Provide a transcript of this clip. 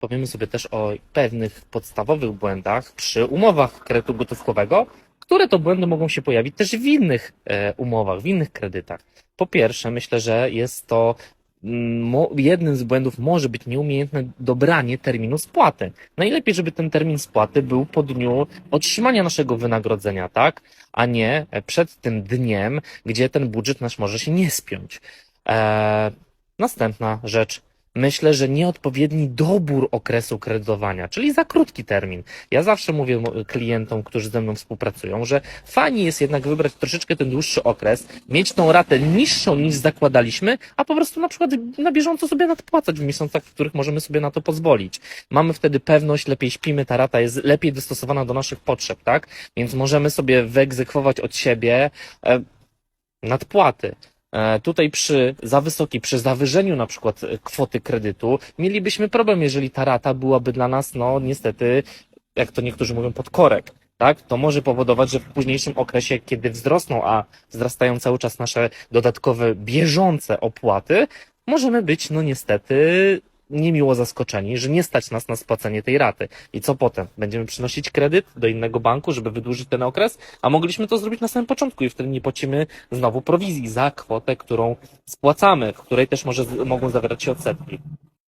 powiemy sobie też o pewnych podstawowych błędach przy umowach kredytu gotówkowego, które to błędy mogą się pojawić też w innych e, umowach, w innych kredytach. Po pierwsze, myślę, że jest to mm, jednym z błędów może być nieumiejętne dobranie terminu spłaty. Najlepiej, żeby ten termin spłaty był po dniu otrzymania naszego wynagrodzenia, tak? A nie e, przed tym dniem, gdzie ten budżet nasz może się nie spiąć. Eee, następna rzecz. Myślę, że nieodpowiedni dobór okresu kredytowania, czyli za krótki termin. Ja zawsze mówię klientom, którzy ze mną współpracują, że fajnie jest jednak wybrać troszeczkę ten dłuższy okres, mieć tą ratę niższą niż zakładaliśmy, a po prostu na przykład na bieżąco sobie nadpłacać w miesiącach, w których możemy sobie na to pozwolić. Mamy wtedy pewność, lepiej śpimy, ta rata jest lepiej dostosowana do naszych potrzeb, tak? Więc możemy sobie wyegzekwować od siebie e, nadpłaty. E, Tutaj przy za wysokiej, przy zawyżeniu na przykład e, kwoty kredytu, mielibyśmy problem, jeżeli ta rata byłaby dla nas, no niestety, jak to niektórzy mówią, pod korek. Tak? To może powodować, że w późniejszym okresie, kiedy wzrosną, a wzrastają cały czas nasze dodatkowe bieżące opłaty, możemy być, no niestety, niemiło zaskoczeni, że nie stać nas na spłacenie tej raty. I co potem? Będziemy przynosić kredyt do innego banku, żeby wydłużyć ten okres, a mogliśmy to zrobić na samym początku i wtedy nie płacimy znowu prowizji za kwotę, którą spłacamy, w której też może, mogą zawierać się odsetki.